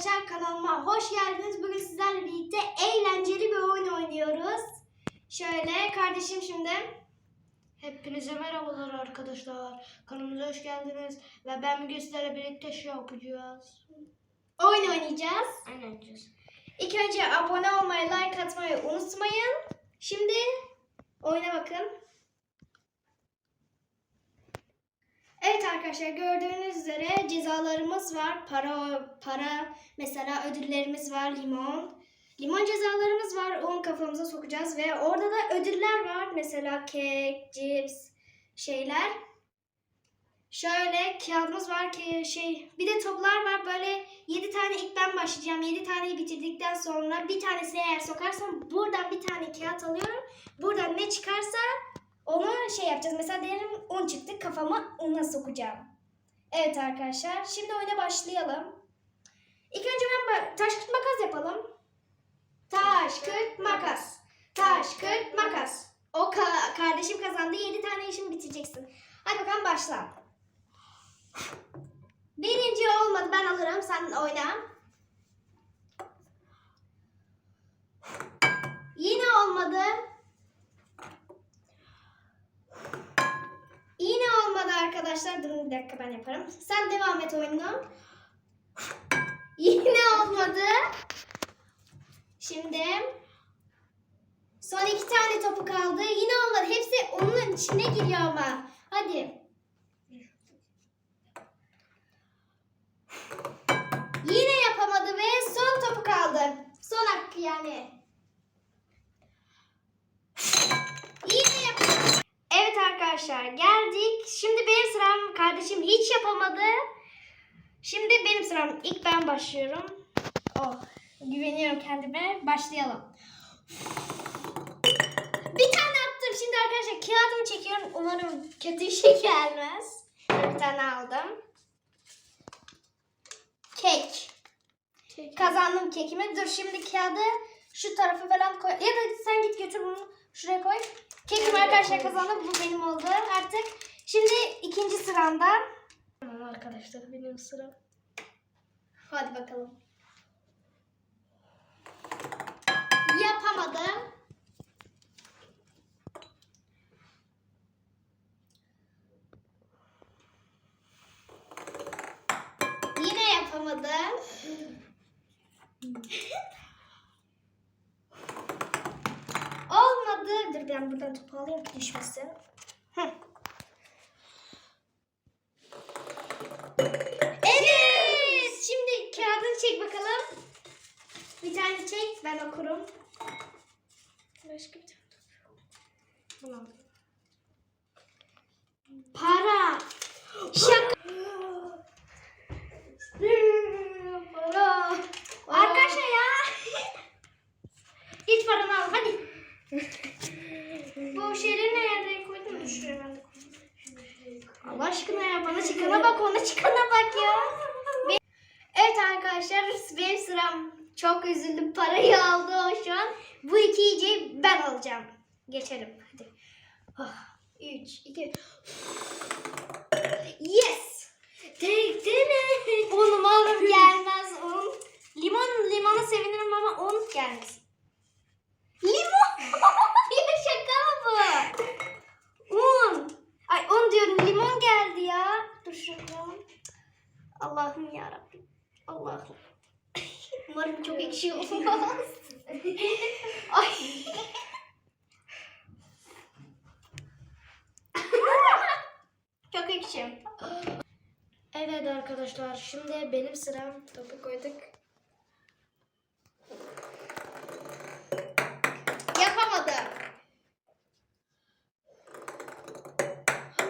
arkadaşlar kanalıma hoş geldiniz. Bugün sizlerle birlikte eğlenceli bir oyun oynuyoruz. Şöyle kardeşim şimdi Hepinize merhabalar arkadaşlar. Kanalımıza hoş geldiniz. Ve ben sizlerle birlikte şey yapacağız. oyun oynayacağız. Aynen yapacağız. İlk önce abone olmayı, like atmayı unutmayın. Şimdi oyuna bakın. Evet arkadaşlar gördüğünüz üzere cezalarımız var. Para para mesela ödüllerimiz var limon. Limon cezalarımız var. Onu kafamıza sokacağız ve orada da ödüller var. Mesela kek, cips, şeyler. Şöyle kağıdımız var ki şey bir de toplar var böyle 7 tane ilk ben başlayacağım. 7 taneyi bitirdikten sonra bir tanesini eğer sokarsam buradan bir tane kağıt alıyorum. Buradan ne çıkarsa onu şey yapacağız. Mesela diyelim 10 çıktı kafama ona sokacağım. Evet arkadaşlar şimdi oyuna başlayalım. İlk önce ben taş kırt makas yapalım. Taş kırt makas. Taş kırt makas. O ka- kardeşim kazandı. 7 tane işimi bitireceksin. Hadi bakalım başla. Birinci olmadı ben alırım sen oyna. Yine olmadı. Yine olmadı arkadaşlar. Durun bir dakika ben yaparım. Sen devam et oyununa. Yine olmadı. Şimdi son iki tane topu kaldı. Yine olmadı. Hepsi onun içine giriyor ama. Hadi. Yine yapamadı ve son topu kaldı. Son hakkı yani. Yine yapamadı. Evet arkadaşlar geldik. Kardeşim hiç yapamadı. Şimdi benim sıram. İlk ben başlıyorum. Oh, güveniyorum kendime. Başlayalım. Bir tane attım. Şimdi arkadaşlar kağıdımı çekiyorum. Umarım kötü bir şey gelmez. Bir tane aldım. Kek. Kazandım kekimi. Dur şimdi kağıdı şu tarafa falan koy. Ya da sen git götür bunu şuraya koy. Kekim arkadaşlar kazandı. Bu benim oldu artık. Şimdi ikinci sıramda. Tamam arkadaşlar benim sıram. Hadi bakalım. Yapamadım. Yine yapamadım. Olmadı. Dur ben buradan topu alayım düşmesin. Hı. Çek bakalım. Bir tane çek. Ben okurum. Başka bir tane. Bunu alayım. Para. Şaka. Para. Arkadaşlar ya. Git paranı al hadi. Bu şeyleri nereye koydun? Şuraya ben de koyayım. Allah aşkına ya bana çıkana bak ona çıkana bak ya. Evet arkadaşlar benim sıram çok üzüldüm parayı aldı o şu an. Bu iki yiyeceği ben alacağım. Geçelim hadi. Ah, Üç, iki. Yes! Tektene. Un umarım gelmez un. Limon limona sevinirim ama un gelmesin. Limon! ya şaka mı bu? Un. Ay un diyorum limon geldi ya. Dur şuraya. Allah'ım ya Allah'ım. Umarım çok ekşi olmaz. Ay. çok ekşi. Evet arkadaşlar şimdi benim sıram. Topu koyduk. Yapamadım.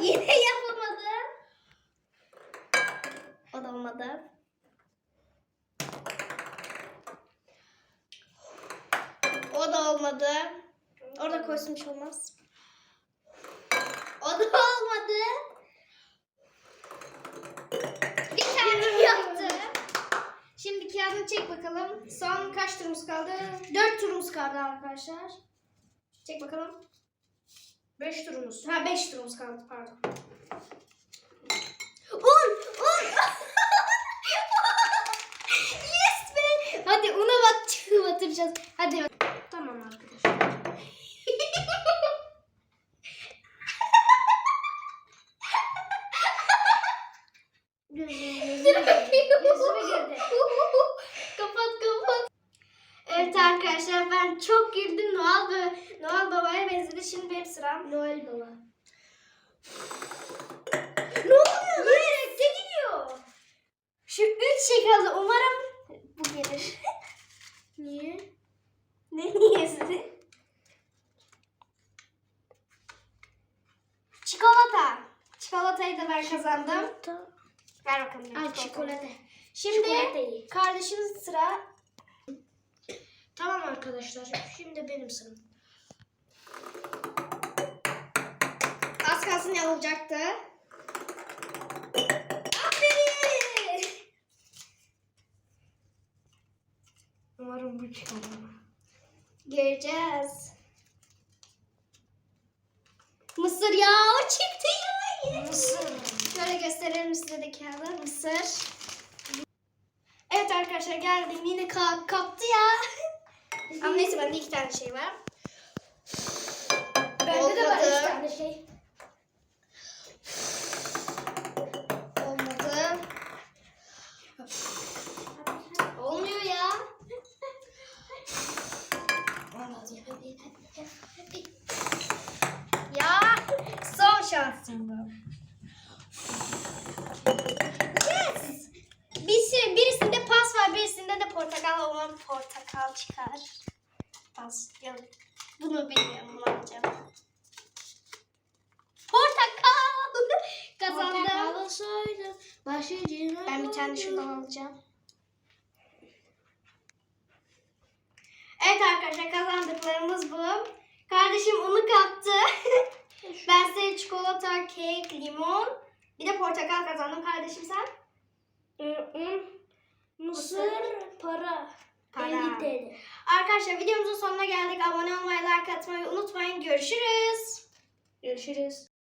Yine yapamadım. O da olmadı. O da olmadı. Orada koysun hiç olmaz. O da olmadı. Bir tane yaptı. Şimdi kağıdını çek bakalım. Son kaç turumuz kaldı? Dört turumuz kaldı arkadaşlar. Çek bakalım. Beş turumuz. Ha 5 turumuz kaldı pardon. Un! Un! yes kıracağız. Hadi. Tamam arkadaşlar. Kapat kapat. Evet arkadaşlar ben çok güldüm. Noel, Baba- Noel Baba'ya benzedi. Şimdi benim sıram. Noel Baba. Ne oluyor? Ne gidiyor? Şu üç şey kaldı. Umarım bu gelir. Niye? ne niyesi? Çikolata. Çikolatayı da ben kazandım. Ver bakalım. Al çikolata. Şimdi Çikolata ye. kardeşimin sıra. Tamam arkadaşlar. Şimdi benim sıram. Az kalsın yalacaktı. Aferin. Umarım bu çıkar. Göreceğiz. Mısır yağı çıktı ya. Mısır. Şöyle gösterelim size de kağıdı. Mısır. Evet arkadaşlar geldim. Yine ka- kaptı ya. Ama neyse bende iki tane şey var. Bende de var Olmadı. üç tane şey. Portakal. Çıkar. Yok. Bunu bilmiyorum. Bunu alacağım. Portakal. Kazandım. Portakal olsaydı başucuna Ben bir tane şundan alacağım. Evet arkadaşlar kazandıklarımız bu. Kardeşim unu kaptı. ben size çikolata, kek, limon, bir de portakal kazandım. Kardeşim sen? Ee, un, mısır, para. Para. 50 TL. Arkadaşlar videomuzun sonuna geldik. Abone olmayı, like atmayı unutmayın. Görüşürüz. Görüşürüz.